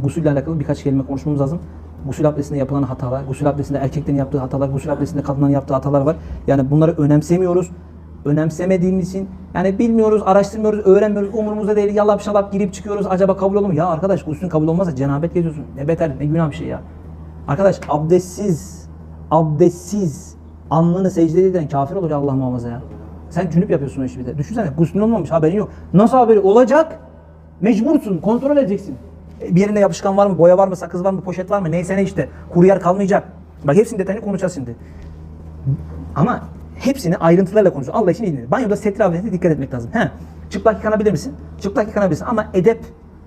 gusülle alakalı birkaç kelime konuşmamız lazım. Gusül abdestinde yapılan hatalar, gusül abdestinde erkeklerin yaptığı hatalar, gusül abdestinde kadınların yaptığı hatalar var. Yani bunları önemsemiyoruz. Önemsemediğimiz için yani bilmiyoruz, araştırmıyoruz, öğrenmiyoruz, umurumuzda değil. Yalap şalap girip çıkıyoruz. Acaba kabul olur mu? Ya arkadaş gusülün kabul olmazsa cenabet geziyorsun. Ne beter, ne günah bir şey ya. Arkadaş abdestsiz, abdestsiz alnını secdeye eden kafir olur Allah muhafaza ya. Sen cünüp yapıyorsun o bir de. Düşünsene guslün olmamış haberin yok. Nasıl haberi olacak? Mecbursun kontrol edeceksin. Bir yerinde yapışkan var mı, boya var mı, sakız var mı, poşet var mı neyse ne işte. Kuru yer kalmayacak. Bak hepsinin detayını konuşacağız şimdi. Ama hepsini ayrıntılarla konuşuyor. Allah için iyi. Banyoda setre avretine dikkat etmek lazım. He. Çıplak yıkanabilir misin? Çıplak yıkanabilirsin ama edep,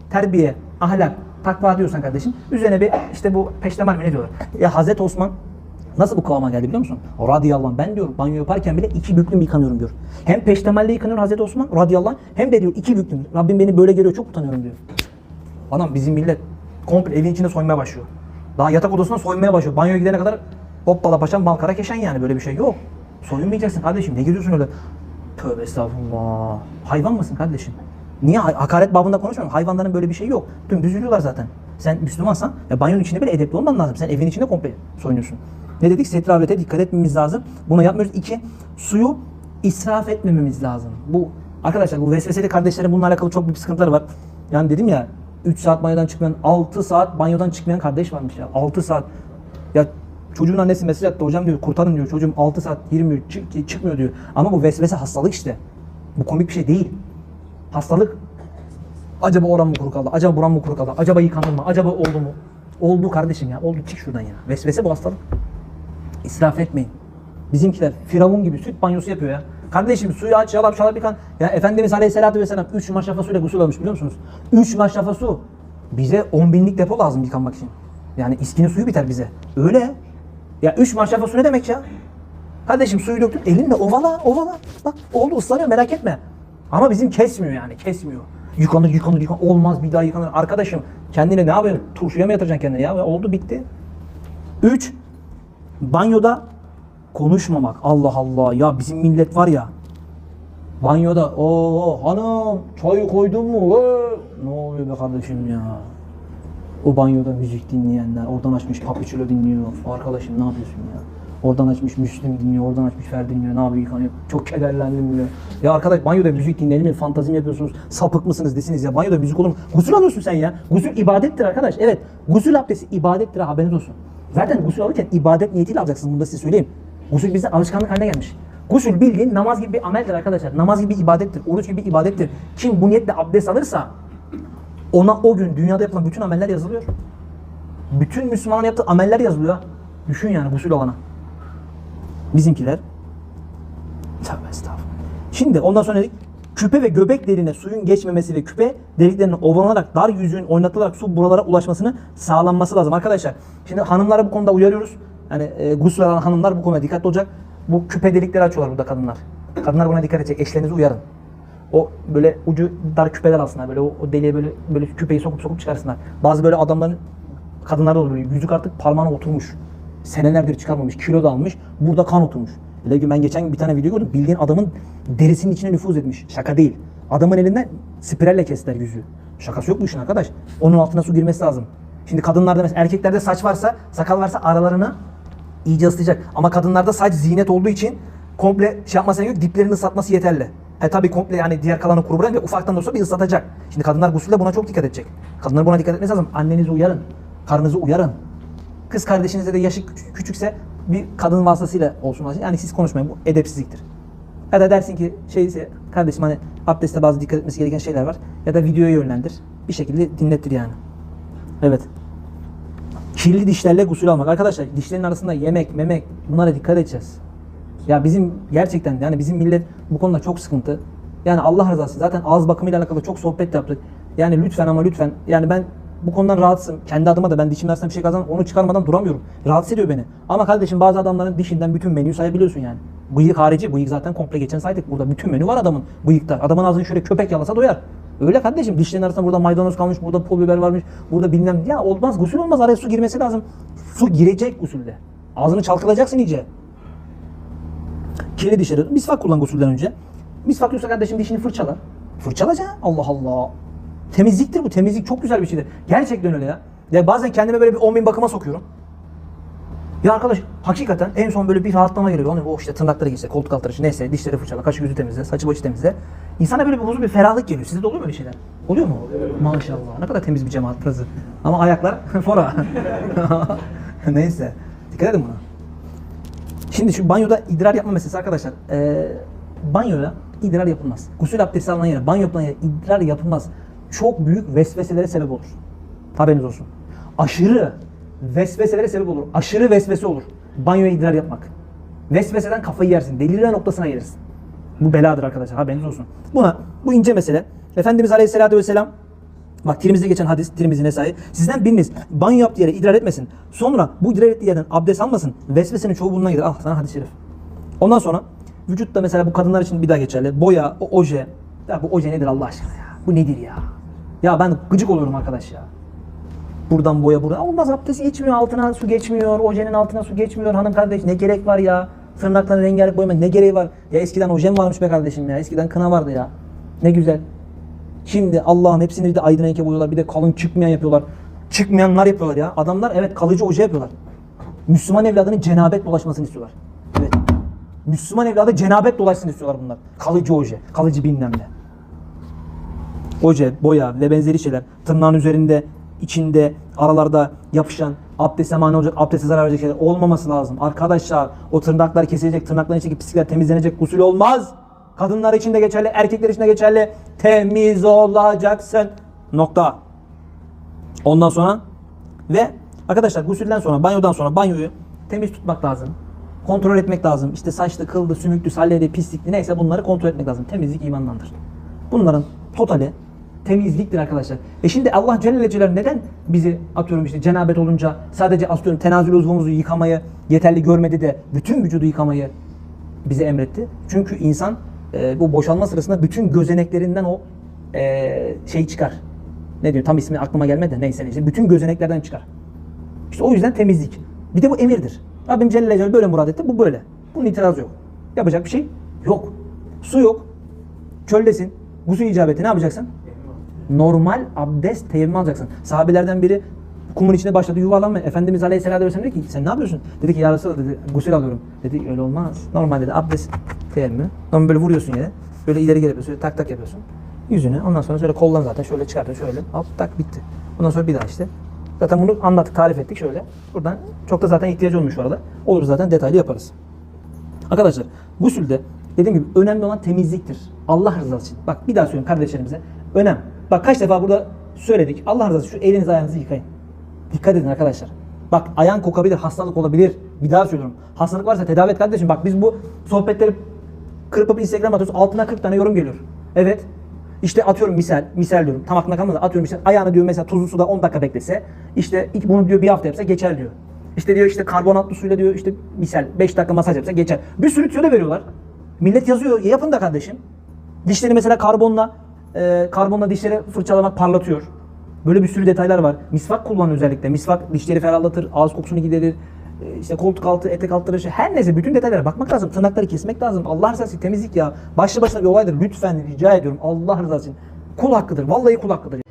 terbiye, ahlak, takva diyorsan kardeşim üzerine bir işte bu peştemal mi ne diyorlar? Ya Hazreti Osman nasıl bu kıvama geldi biliyor musun? Radıyallahu anh. Ben diyor banyo yaparken bile iki büklüm yıkanıyorum diyor. Hem peştemalle yıkanıyor Hazreti Osman radıyallahu anh hem de diyor iki büklüm. Rabbim beni böyle görüyor çok utanıyorum diyor. Adam bizim millet komple evin içinde soymaya başlıyor. Daha yatak odasına soymaya başlıyor. Banyoya gidene kadar hoppala paşam bal keşen yani böyle bir şey yok. Soyunmayacaksın kardeşim. Ne gidiyorsun öyle? Tövbe estağfurullah. Hayvan mısın kardeşim? Niye ha- hakaret babında konuşmuyorum? Hayvanların böyle bir şey yok. Tüm düzülüyorlar zaten. Sen Müslümansan ya banyonun içinde bile edepli olman lazım. Sen evin içinde komple soyunuyorsun. Ne dedik? Setre avrete dikkat etmemiz lazım. Bunu yapmıyoruz. İki, suyu israf etmememiz lazım. Bu arkadaşlar bu vesveseli kardeşlerin bununla alakalı çok büyük sıkıntıları var. Yani dedim ya 3 saat banyodan çıkmayan 6 saat banyodan çıkmayan kardeş varmış ya. 6 saat. Ya çocuğun annesi mesaj attı hocam diyor kurtarın diyor çocuğum 6 saat girmiyor çık- çıkmıyor diyor. Ama bu vesvese hastalık işte. Bu komik bir şey değil. Hastalık acaba oram mı kuru kaldı? Acaba buram mı kuru kaldı? Acaba yıkandım mı? Acaba oldu mu? Oldu kardeşim ya. Oldu çık şuradan ya. Vesvese bu hastalık. İsraf etmeyin. Bizimkiler firavun gibi süt banyosu yapıyor ya. Kardeşim suyu aç yalap şalap yıkan. Ya Efendimiz Aleyhisselatü Vesselam 3 maşrafa suyla gusül almış biliyor musunuz? 3 maşrafa su. Bize 10 binlik depo lazım yıkanmak için. Yani iskinin suyu biter bize. Öyle. Ya 3 maşrafa su ne demek ya? Kardeşim suyu döktün elinle ovala ovala. Bak oldu ıslanıyor merak etme. Ama bizim kesmiyor yani kesmiyor. Yıkanır yıkanır yıkanır olmaz bir daha yıkanır. Arkadaşım kendine ne yapıyorsun? Turşuya mı yatıracaksın kendini ya? Oldu bitti. 3. Banyoda konuşmamak. Allah Allah. Ya bizim millet var ya. Banyoda o hanım çayı koydun mu? Ee, Ne oluyor be kardeşim ya? O banyoda müzik dinleyenler, oradan açmış Papiçulo dinliyor. Arkadaşım ne yapıyorsun ya? Oradan açmış Müslüm dinliyor, oradan açmış Ferdi dinliyor. Ne yapıyor yıkanıyor? Çok kederlendim diyor. Ya arkadaş banyoda müzik dinleyelim mi? Fantezi mi yapıyorsunuz? Sapık mısınız desiniz ya. Banyoda müzik olur mu? Gusül alıyorsun sen ya. Gusül ibadettir arkadaş. Evet. Gusül abdesti ibadettir ha, haberiniz olsun. Zaten gusül alırken ibadet niyetiyle alacaksınız. Bunu da size söyleyeyim. Gusül bizde alışkanlık haline gelmiş. Gusül bildiğin namaz gibi bir ameldir arkadaşlar. Namaz gibi bir ibadettir. Oruç gibi bir ibadettir. Kim bu niyetle abdest alırsa ona o gün dünyada yapılan bütün ameller yazılıyor. Bütün Müslümanların yaptığı ameller yazılıyor. Düşün yani gusül alana. Bizimkiler Tövbe estağfurullah. Şimdi ondan sonra dedik küpe ve göbek deliğine suyun geçmemesi ve küpe deliklerinin ovalanarak dar yüzüğün oynatılarak su buralara ulaşmasını sağlanması lazım arkadaşlar. Şimdi hanımlara bu konuda uyarıyoruz. Yani e, gusül alan hanımlar bu konuda dikkatli olacak. Bu küpe delikleri açıyorlar burada kadınlar. Kadınlar buna dikkat edecek. Eşlerinizi uyarın. O böyle ucu dar küpeler alsınlar. Böyle o, o deliğe böyle böyle küpeyi sokup sokup çıkarsınlar. Bazı böyle adamların kadınlarda da olur. böyle Yüzük artık parmağına oturmuş. Senelerdir çıkarmamış. Kilo da almış. Burada kan oturmuş. Ki ben geçen bir tane video gördüm. Bildiğin adamın derisinin içine nüfuz etmiş. Şaka değil. Adamın elinden spiralle kestiler yüzüğü. Şakası yok bu işin arkadaş. Onun altına su girmesi lazım. Şimdi kadınlarda mesela erkeklerde saç varsa, sakal varsa aralarını iyice ısıtacak. Ama kadınlarda saç zinet olduğu için komple şey yapmasına yok. Diplerini ıslatması yeterli. He tabi komple yani diğer kalanı kuru bırakın ve ufaktan da olsa bir ıslatacak. Şimdi kadınlar gusülde buna çok dikkat edecek. Kadınlar buna dikkat etmesi lazım. Annenizi uyarın. Karınızı uyarın. Kız kardeşinize de yaşı küç- küçükse bir kadın vasıtasıyla olsun. Yani siz konuşmayın. Bu edepsizliktir. Ya da dersin ki şeyse kardeşim hani abdestte bazı dikkat etmesi gereken şeyler var. Ya da videoya yönlendir. Bir şekilde dinlettir yani. Evet. Kirli dişlerle gusül almak. Arkadaşlar dişlerin arasında yemek, memek bunlara dikkat edeceğiz. Ya bizim gerçekten yani bizim millet bu konuda çok sıkıntı. Yani Allah rızası zaten ağız bakımıyla alakalı çok sohbet yaptık. Yani lütfen ama lütfen yani ben bu konudan rahatsızım. Kendi adıma da ben arasında bir şey kazanım onu çıkarmadan duramıyorum. Rahatsız ediyor beni. Ama kardeşim bazı adamların dişinden bütün menüyü sayabiliyorsun yani. Bıyık harici, bıyık zaten komple geçen saydık. Burada bütün menü var adamın bıyıkta. Adamın ağzını şöyle köpek yalasa doyar. Öyle kardeşim dişlerin arasında burada maydanoz kalmış, burada pul biber varmış, burada bilmem ya olmaz gusül olmaz araya su girmesi lazım. Su girecek gusülde. Ağzını çalkalayacaksın iyice. Kirli dişleri misvak kullan gusülden önce. Misvak yoksa kardeşim dişini fırçala. Fırçalaca. Allah Allah. Temizliktir bu. Temizlik çok güzel bir şeydir. Gerçekten öyle ya. Ya bazen kendime böyle bir 10 bin bakıma sokuyorum. Ya arkadaş hakikaten en son böyle bir rahatlama geliyor. Hani o işte tırnakları giyse, koltuk altları için neyse dişleri fırçala, kaşı yüzü temizle, saçı başı temizle. İnsana böyle bir huzur, bir ferahlık geliyor. Sizde de oluyor mu öyle şeyler? Oluyor mu? Maşallah. Ne kadar temiz bir cemaat burası. Ama ayaklar fora. neyse. Dikkat edin buna. Şimdi şu banyoda idrar yapma meselesi arkadaşlar. Ee, banyoda idrar yapılmaz. Gusül abdesti alınan yere, banyo yapılan yere idrar yapılmaz. Çok büyük vesveselere sebep olur. Haberiniz olsun. Aşırı vesveselere sebep olur. Aşırı vesvese olur. Banyoya idrar yapmak. Vesveseden kafayı yersin. Delirme noktasına gelirsin. Bu beladır arkadaşlar. Haberiniz olsun. Buna bu ince mesele. Efendimiz Aleyhisselatü Vesselam Bak Tirmiz'de geçen hadis, Tirmiz'in Nesai. Sizden biriniz banyo yaptığı yere idrar etmesin. Sonra bu idrar ettiği yerden abdest almasın. Vesvesenin çoğu bundan gelir. Al sana hadis-i şerif. Ondan sonra vücutta mesela bu kadınlar için bir daha geçerli. Boya, o oje. Ya bu oje nedir Allah aşkına ya? Bu nedir ya? Ya ben gıcık oluyorum arkadaş ya. Buradan boya buradan. Olmaz abdest geçmiyor. Altına su geçmiyor. Ojenin altına su geçmiyor. Hanım kardeş ne gerek var ya? Tırnaklarını rengarenk boyamak ne gereği var? Ya eskiden ojem varmış be kardeşim ya. Eskiden kına vardı ya. Ne güzel. Şimdi Allah'ım hepsini bir de aydın renke boyuyorlar. Bir de kalın çıkmayan yapıyorlar. Çıkmayanlar yapıyorlar ya. Adamlar evet kalıcı oje yapıyorlar. Müslüman evladının cenabet dolaşmasını istiyorlar. Evet. Müslüman evladı cenabet dolaşsın istiyorlar bunlar. Kalıcı oje, kalıcı bilmem ne. Oje, boya ve benzeri şeyler tırnağın üzerinde, içinde, aralarda yapışan, abdeste mani olacak, abdeste zarar verecek şeyler olmaması lazım. Arkadaşlar o tırnaklar kesilecek, tırnakların içindeki pislikler temizlenecek, gusül olmaz. Kadınlar için de geçerli, erkekler için de geçerli. Temiz olacaksın. Nokta. Ondan sonra ve arkadaşlar gusülden sonra, banyodan sonra banyoyu temiz tutmak lazım. Kontrol etmek lazım. İşte saçlı, kıldı, sümüklü, salliyeli, pislikli neyse bunları kontrol etmek lazım. Temizlik imandandır. Bunların totali temizliktir arkadaşlar. E şimdi Allah Celle Celaluhu neden bizi atıyorum işte cenabet olunca sadece atıyorum tenazül uzvumuzu yıkamayı yeterli görmedi de bütün vücudu yıkamayı bize emretti. Çünkü insan e, bu boşalma sırasında bütün gözeneklerinden o e, şey çıkar. Ne diyor tam ismi aklıma gelmedi de neyse neyse. Bütün gözeneklerden çıkar. İşte o yüzden temizlik. Bir de bu emirdir. Rabbim Celle Celaluhu böyle murad etti. Bu böyle. Bunun itirazı yok. Yapacak bir şey yok. Su yok. Çöldesin. Gusül icabeti ne yapacaksın? Normal abdest teyemmüm alacaksın. Sahabelerden biri kumun içine başladı yuvarlanma. Efendimiz Aleyhisselatü Vesselam dedi ki sen ne yapıyorsun? Dedi ki ya Resulallah dedi gusül alıyorum. Dedi öyle olmaz. Normal dedi abdest teyemmüm. Normal böyle vuruyorsun yere. Böyle ileri geri yapıyorsun. Tak tak yapıyorsun. Yüzünü ondan sonra şöyle kollan zaten şöyle çıkartıyorsun şöyle hop tak bitti. Ondan sonra bir daha işte. Zaten bunu anlattık, tarif ettik şöyle. Buradan çok da zaten ihtiyacı olmuş şu arada. Olur zaten detaylı yaparız. Arkadaşlar gusülde dediğim gibi önemli olan temizliktir. Allah rızası için. Bak bir daha söyleyeyim kardeşlerimize. Önem. Bak kaç defa burada söyledik. Allah rızası için şu elinizi ayağınızı yıkayın. Dikkat edin arkadaşlar. Bak ayağın kokabilir, hastalık olabilir. Bir daha söylüyorum. Hastalık varsa tedavi et kardeşim. Bak biz bu sohbetleri kırpıp Instagram atıyoruz. Altına 40 tane yorum geliyor. Evet. İşte atıyorum misal, misal diyorum. Tam aklına kalmadı. Atıyorum işte ayağını diyor mesela tuzlu suda 10 dakika beklese. işte ilk bunu diyor bir hafta yapsa geçer diyor. İşte diyor işte karbonatlı suyla diyor işte misal 5 dakika masaj yapsa geçer. Bir sürü tüyo da veriyorlar. Millet yazıyor. Yapın da kardeşim. Dişleri mesela karbonla e, karbonla dişleri fırçalamak parlatıyor. Böyle bir sürü detaylar var. Misvak kullanın özellikle. Misvak dişleri ferahlatır, ağız kokusunu giderir. E, işte koltuk altı, etek altları, şey- her neyse bütün detaylara bakmak lazım. Tırnakları kesmek lazım. Allah rızası için temizlik ya. Başlı başına bir olaydır. Lütfen rica ediyorum. Allah rızası için. Kul hakkıdır. Vallahi kul hakkıdır.